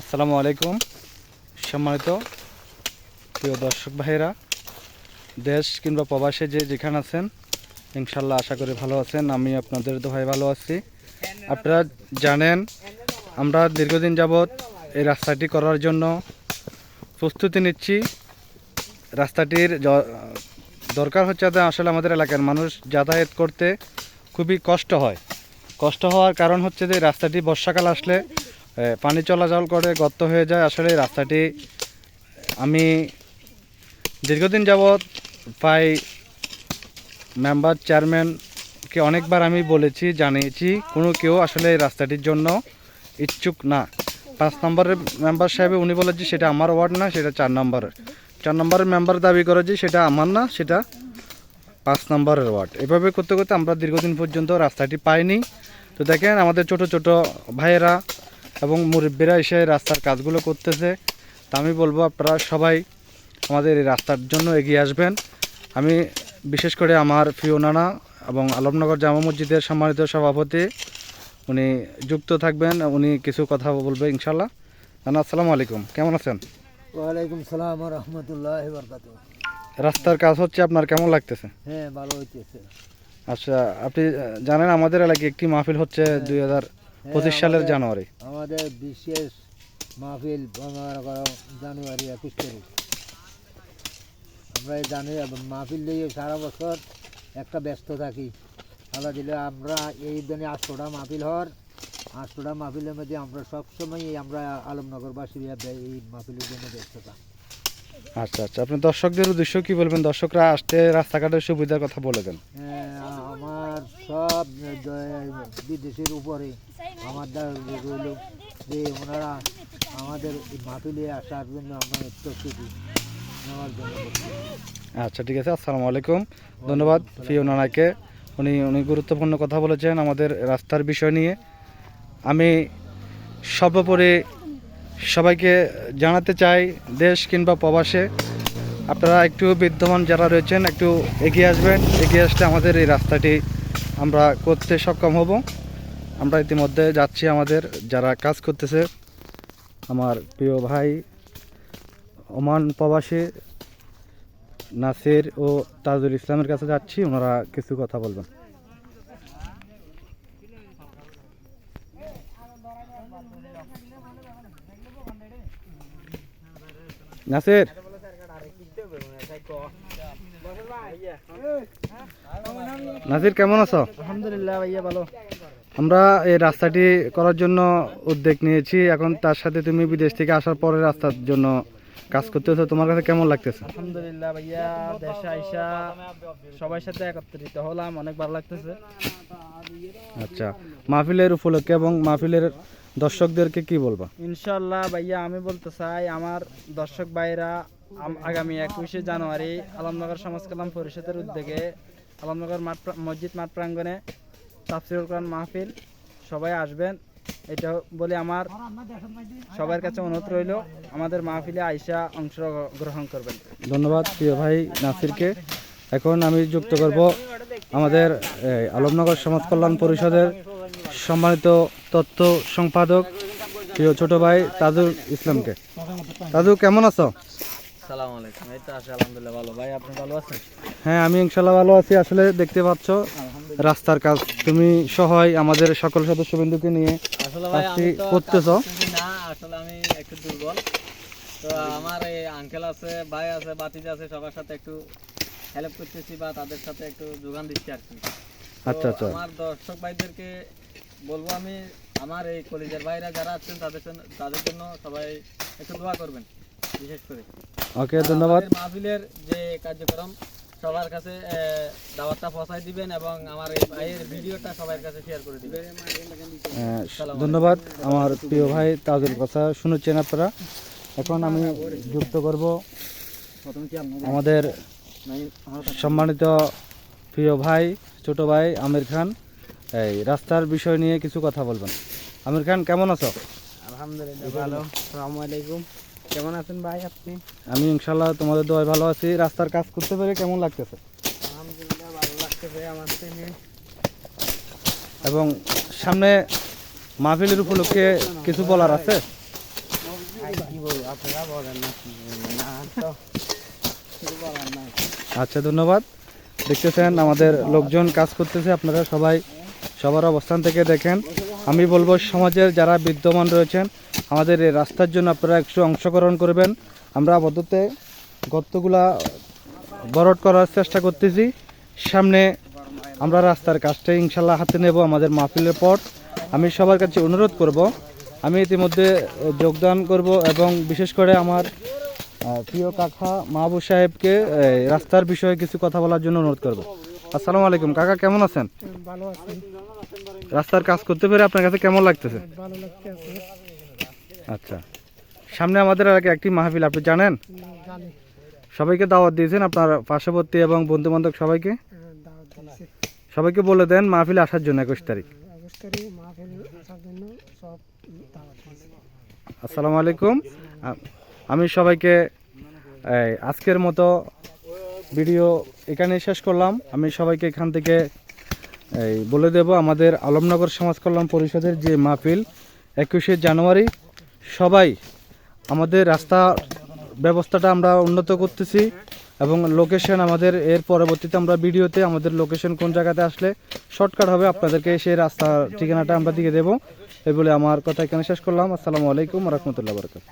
আসসালামু আলাইকুম। সম্মানিত প্রিয় দর্শক ভাইরা দেশ কিংবা প্রবাসে যে যেখানে আছেন ইনশাল্লাহ আশা করি ভালো আছেন। আমি আপনাদের দোহাই ভালো আছি। আপনারা জানেন, আমরা দীর্ঘদিন যাবৎ এই রাস্তাটি করার জন্য প্রস্তুতি নিচ্ছি। রাস্তাটির দরকার হচ্ছে আসলে আমাদের এলাকার মানুষ যাতায়াত করতে খুবই কষ্ট হয়। কষ্ট হওয়ার কারণ হচ্ছে যে রাস্তাটি বর্ষাকাল আসলে পানি চলাচল করে গর্ত হয়ে যায়। আসলে রাস্তাটি, আমি দীর্ঘদিন যাবৎ প্রায় মেম্বার চেয়ারম্যানকে অনেকবার আমি বলেছি, জানিয়েছি, কোনো কেউ আসলে এই রাস্তাটির জন্য ইচ্ছুক না। পাঁচ নম্বরের মেম্বার সাহেবে, উনি বলেছে, সেটা আমার ওয়ার্ড না, সেটা চার নম্বরের। চার নম্বরের মেম্বার দাবি করে যে সেটা আমার না, সেটা পাঁচ নম্বরের ওয়ার্ড এভাবে করতে করতে আমরা দীর্ঘদিন পর্যন্ত রাস্তাটি পাইনি। তো দেখেন আমাদের ছোট ছোট ভাইয়েরা এবং মুরব্বীরা এসে রাস্তার কাজগুলো করতেছে। তা আমি বলব আপনারা সবাই আমাদের এই রাস্তার জন্য এগিয়ে আসবেন। আমি বিশেষ করে আমার প্রিয় নানা এবং আলমনগর জামা মসজিদের সম্মানিত সভাপতি, উনি যুক্ত থাকবেন, উনি কিছু কথা বলবে ইনশাল্লাহ নানা, আসসালামু আলাইকুম। কেমন আছেন? ওয়ালাইকুম সালাম রহমতুল্লাহ বরকাত রাস্তার কাজ হচ্ছে আপনার কেমন লাগতেছে? হ্যাঁ ভালো হইতেছে। আচ্ছা আপনি জানেন আমাদের এলাকায় একটি মাহফিল হচ্ছে দুই হাজার পঁচিশ সালের জানুয়ারি। আমাদের বিশেষ মাহফিল জানুয়ারি একুশ তারিখ। আমরা জানুয়ারি মাহফিল দিয়ে সারা বছর একটা ব্যস্ত থাকি। আল্লাহ দিলে আমরা এই দিনে আটশোটা মাহফিল হওয়ার আটশোটা মাহফিলের মধ্যে আমরা সবসময় আমরা আলমনগরবাসী এই মাহফিলের জন্য ব্যস্ত থাকি। আচ্ছা আচ্ছা। আপনি দর্শকদের উদ্দেশ্য কি বলবেন? দর্শকরা আসতে রাস্তাঘাটের সুবিধার কথা বলে দেন। হ্যাঁ, আমার সব বিদেশের উপরে আমার রইল যে ওনারা আমাদের মাহফিলে আসার জন্য আমরা প্রস্তুতি নেওয়ার জন্য আচ্ছা ঠিক আছে। আসসালামু আলাইকুম। ধন্যবাদ প্রিয় নানাকে উনি উনি গুরুত্বপূর্ণ কথা বলেছেন আমাদের রাস্তার বিষয় নিয়ে। আমি সর্বোপরি সবাইকে জানাতে চাই, দেশ কিংবা প্রবাসে। আপনারা একটু বিদ্যমান যারা রয়েছেন, একটু এগিয়ে আসবেন। এগিয়ে আসলে আমাদের এই রাস্তাটি আমরা করতে সক্ষম হব। আমরা ইতিমধ্যে যাচ্ছি আমাদের যারা কাজ করতেছে। আমার প্রিয় ভাই, ওমান প্রবাসী নাসির ও তাজুল ইসলামের কাছে যাচ্ছি, ওনারা কিছু কথা বলবেন। নাসির। নাসির কেমন আছো? আলহামদুলিল্লাহ ভাইয়া ভালো। আমরা এই রাস্তাটি করার জন্য উদ্যোগ নিয়েছি। এখন তার সাথে তুমি বিদেশ থেকে আসার পরে রাস্তার জন্য কাজ করতেছো। তোমার কাছে কেমন লাগতেছে? আলহামদুলিল্লাহ ভাইয়া দেশে আইসা সবার সাথে একত্রিত হলাম অনেক ভালো লাগতেছে। আচ্ছা মাহফিলের উপলক্ষে এবং মাহফিলের দর্শকদেরকে কি বলবা? ইনশাল্লাহ ভাইয়া আমি বলতে চাই আমার দর্শক ভাইরা আগামী একুশে জানুয়ারি আলমনগর সমাজ কল্যাণ পরিষদের উদ্যোগে আলমনগর মাঠ মসজিদ মাঠ প্রাঙ্গণে তাফসিরুল কোরআন মাহফিল সবাই আসবেন। এটা বলে আমার সবার কাছে অনুরোধ রইল আমাদের মাহফিলে আইসা অংশগ্রহণ করবেন। ধন্যবাদ প্রিয় ভাই নাসিরকে। এখন আমি যুক্ত করব আমাদের আলমনগর সমাজ কল্যাণ পরিষদের সম্মানিত তথ্য সম্পাদক প্রিয় ছোট ভাই তাজুল ইসলামকে। তাজু কেমন আছো? সালাম আলাইকুম। এই তো আছে আলহামদুলিল্লাহ ভালো। ভাই আপনি ভালো আছেন? হ্যাঁ আমি ইনশাল্লাহ ভালো আছি। আসলে দেখতে পাচ্ছ রাস্তার কাজ। তুমি সহায় আমাদের সকল সদস্যবৃন্দুকে নিয়ে আসলে করতেছো? না আসলে আমি একটু দুর্বল। তো আমার এই আঙ্কেল আছে ভাই আছে বাতিজ আছে সবার সাথে একটু হেল্প করতেছি বা তাদের সাথে একটু যোগান দিচ্ছি আর কি। আচ্ছা আচ্ছা। আমার দর্শক ভাইদেরকে বলব আমি আমার এই কলেজের ভাইরা যারা আছেন তাদের জন্য তাদের জন্য সবাই একটু দোয়া করবেন বিশেষ করে। ওকে ধন্যবাদ। মাহফিলের যে কার্যক্রম সবার কাছে দাওয়াতটা পৌঁছায় দিবেন এবং আমার এই ভাইয়ের ভিডিওটা সবার কাছে শেয়ার করে দিবেন। ধন্যবাদ। আমার প্রিয় ভাই তাজুল কথা শুনেছেন আপনারা? এখন আমি যুক্ত করব আমাদের সম্মানিত প্রিয় ভাই ছোট ভাই আমির খান। এই রাস্তার বিষয় নিয়ে কিছু কথা বলবেন। আমির খান কেমন আছো? আলহামদুলিল্লাহ ভালো। আসসালামু আলাইকুম। কেমন আছেন ভাই আপনি? আমি ইনশাল্লাহ তোমাদের দোয়ায় ভালো আছি। রাস্তার কাজ করতে পেরে কেমন লাগতেছে? আলহামদুলিল্লাহ ভালো লাগতেছে আমার থেকে এবং সামনে মাহফিলের উপলক্ষে কিছু বলার আছে? আচ্ছা ধন্যবাদ। দেখতেছেন আমাদের লোকজন কাজ করতেছে আপনারা সবাই সবার অবস্থান থেকে দেখেন। আমি বলব সমাজের যারা বিদ্যমান রয়েছেন, আমাদের এই রাস্তার জন্য আপনারা একটু অংশগ্রহণ করবেন। আমরা আপাতত গর্তগুলা বরট করার চেষ্টা করতেছি। সামনে আমরা রাস্তার কাজটা ইনশাল্লাহ হাতে নেব, আমাদের মাহফিলের পর। আমি সবার কাছে অনুরোধ করব, আমি ইতিমধ্যে যোগদান করব এবং বিশেষ করে আমার প্রিয় কাকা মাহবুব সাহেবকে রাস্তার বিষয়ে কিছু কথা বলার জন্য অনুরোধ করব। আসসালামু আলাইকুম। কাকা কেমন আছেন? ভালো আছি। রাস্তার কাজ করতে পেরে আপনার কাছে কেমন লাগতেছে? ভালো লাগতেছে। আচ্ছা। সামনে আমাদের এলাকায় একটি মাহফিল আপনি জানেন? জানি। সবাইকে দাওয়াত দিয়েছেন আপনার পার্শ্ববর্তী এবং বন্ধু বান্ধব সবাইকে দাওয়াত দিয়েছে। সবাইকে বলে দেন মাহফিল আসার জন্য একুশ তারিখ। দিয়েছে। আসসালামু আলাইকুম। আমি সবাইকে আজকের মতো ভিডিও এখানে শেষ করলাম। আমি সবাইকে এখান থেকে এই, বলে দেব আমাদের আলমনগর সমাজ কল্যাণ পরিষদের যে মাহফিল একুশে জানুয়ারি সবাই আমাদের রাস্তা ব্যবস্থাটা আমরা উন্নত করতেছি এবং লোকেশন আমাদের এর পরবর্তীতে আমরা ভিডিওতে আমাদের লোকেশন কোন জায়গাতে আসলে শর্টকাট হবে আপনাদেরকে সেই রাস্তা ঠিকানাটা আমরা দিয়ে দেবো। এই বলে আমার কথা এখানে শেষ করলাম। আসসালামু আলাইকুম রহমতুল্লাহ বরকাত